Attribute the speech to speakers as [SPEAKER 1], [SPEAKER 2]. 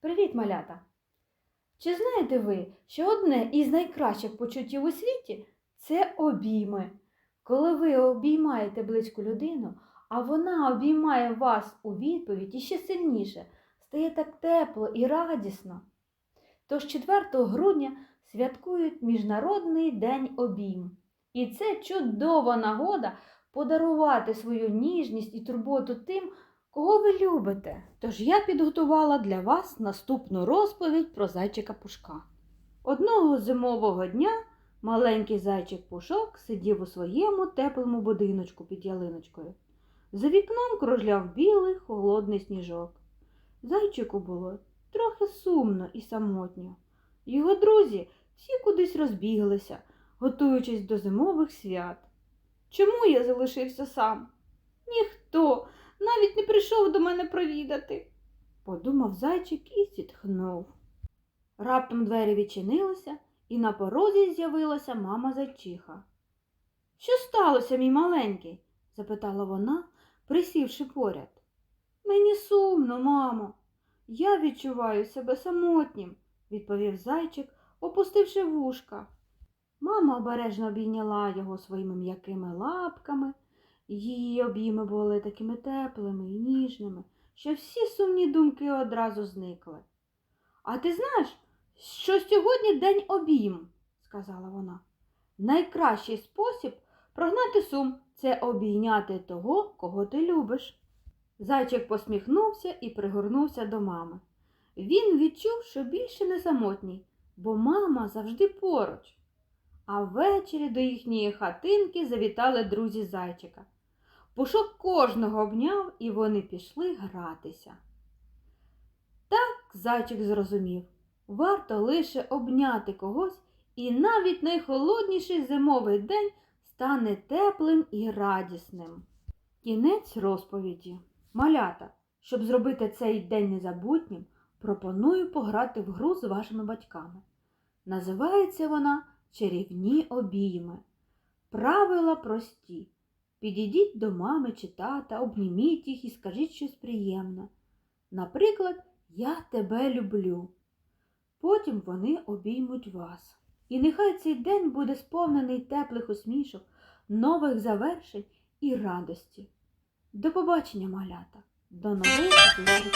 [SPEAKER 1] Привіт, малята! Чи знаєте ви, що одне із найкращих почуттів у світі це обійми? Коли ви обіймаєте близьку людину, а вона обіймає вас у відповідь і ще сильніше, стає так тепло і радісно. Тож 4 грудня святкують Міжнародний день обійм. І це чудова нагода подарувати свою ніжність і турботу тим, кого ви любите. Тож я підготувала для вас наступну розповідь про зайчика Пушка. Одного зимового дня маленький зайчик Пушок сидів у своєму теплому будиночку під ялиночкою. За вікном кружляв білий холодний сніжок. Зайчику було трохи сумно і самотньо. Його друзі всі кудись розбіглися, готуючись до зимових свят. Чому я залишився сам? Ніхто навіть не прийшов до мене провідати, подумав зайчик і зітхнув. Раптом двері відчинилися, і на порозі з'явилася мама зайчиха. Що сталося, мій маленький? запитала вона, присівши поряд. Мені сумно, мамо. Я відчуваю себе самотнім, відповів зайчик, опустивши вушка. Мама обережно обійняла його своїми м'якими лапками. Її обійми були такими теплими і ніжними, що всі сумні думки одразу зникли. А ти знаєш, що сьогодні день обійм, сказала вона. Найкращий спосіб прогнати сум це обійняти того, кого ти любиш. Зайчик посміхнувся і пригорнувся до мами. Він відчув, що більше не самотній, бо мама завжди поруч. А ввечері до їхньої хатинки завітали друзі зайчика. Пушок кожного обняв, і вони пішли гратися. Так зайчик зрозумів, варто лише обняти когось, і навіть найхолодніший зимовий день стане теплим і радісним. Кінець розповіді. Малята, щоб зробити цей день незабутнім, пропоную пограти в гру з вашими батьками. Називається вона Чарівні обійми. Правила прості. Підійдіть до мами чи тата, обніміть їх і скажіть щось приємне. Наприклад, Я тебе люблю. Потім вони обіймуть вас. І нехай цей день буде сповнений теплих усмішок, нових завершень і радості. До побачення, малята! До нових зустрічей!